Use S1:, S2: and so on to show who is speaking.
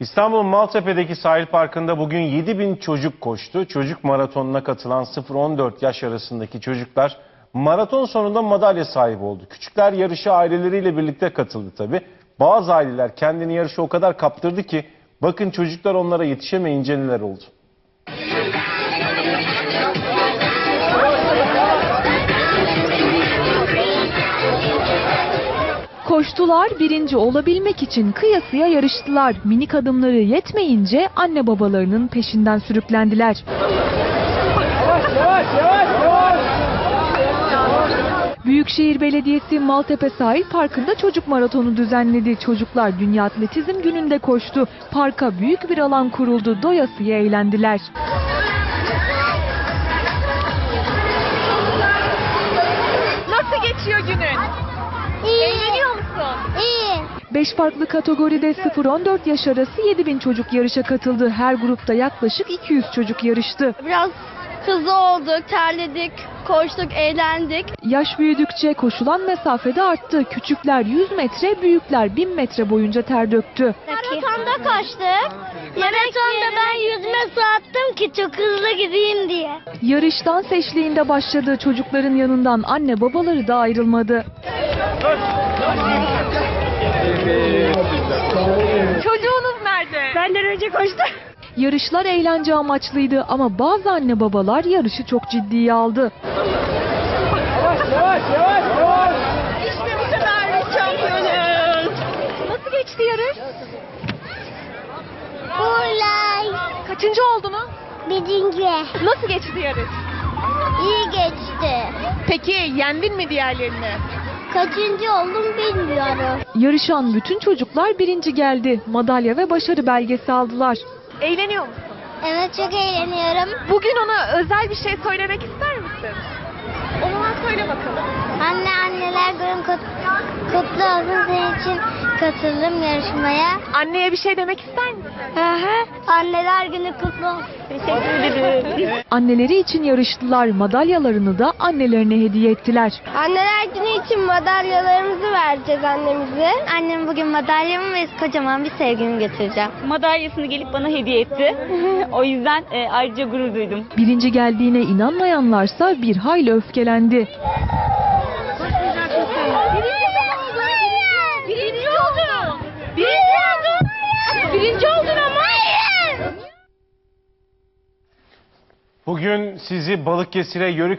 S1: İstanbul'un Maltepe'deki sahil parkında bugün 7 bin çocuk koştu. Çocuk maratonuna katılan 0-14 yaş arasındaki çocuklar maraton sonunda madalya sahibi oldu. Küçükler yarışa aileleriyle birlikte katıldı tabi. Bazı aileler kendini yarışa o kadar kaptırdı ki bakın çocuklar onlara yetişemeyince neler oldu.
S2: Koştular, birinci olabilmek için kıyasıya yarıştılar. Minik adımları yetmeyince anne babalarının peşinden sürüklendiler. Büyükşehir Belediyesi Maltepe Sahil Parkı'nda çocuk maratonu düzenledi. Çocuklar Dünya Atletizm Günü'nde koştu. Parka büyük bir alan kuruldu. Doyasıya eğlendiler. 5 farklı kategoride 0-14 yaş arası 7000 çocuk yarışa katıldı. Her grupta yaklaşık 200 çocuk yarıştı.
S3: Biraz hızlı olduk, terledik, koştuk, eğlendik.
S2: Yaş büyüdükçe koşulan mesafede arttı. Küçükler 100 metre, büyükler 1000 metre boyunca ter döktü.
S3: Maratonda koştuk. Maratonda ben yüzme su attım ki çok hızlı gideyim diye.
S2: Yarış dans eşliğinde başladı. Çocukların yanından anne babaları da ayrılmadı.
S4: Çocuğunuz nerede?
S3: Benden önce koştu.
S2: Yarışlar eğlence amaçlıydı ama bazı anne babalar yarışı çok ciddiye aldı.
S4: İşte bu kadar bir şampiyonuz.
S2: Nasıl geçti yarış?
S3: Olay.
S4: Kaçıncı oldunuz?
S3: Birinci.
S4: Nasıl geçti yarış?
S3: İyi geçti.
S4: Peki yendin mi diğerlerini?
S3: Kaçıncı oldum bilmiyorum.
S2: Yarışan bütün çocuklar birinci geldi. Madalya ve başarı belgesi aldılar.
S4: Eğleniyor musun?
S3: Evet çok eğleniyorum.
S4: Bugün ona özel bir şey söylemek ister misin? O zaman söyle bakalım.
S3: Anne anneler günün kut- kutlu olsun senin için katıldım yarışmaya.
S4: Anneye bir şey demek ister misin?
S3: Hı. Anneler günü kutlu olsun. Teşekkür ederim.
S2: Anneleri için yarıştılar. Madalyalarını da annelerine hediye ettiler.
S3: Anneler günü için madalyalarımızı vereceğiz annemize. Annem bugün madalyamı ve kocaman bir sevgimi getireceğim.
S5: madalyasını gelip bana hediye etti. o yüzden e, ayrıca gurur duydum.
S2: Birinci geldiğine inanmayanlarsa bir hayli öfkelendi.
S3: Birinci oldun. Birinci oldun. Birinci oldun ama. Hayır.
S1: Bugün sizi Balıkesir'e Yörük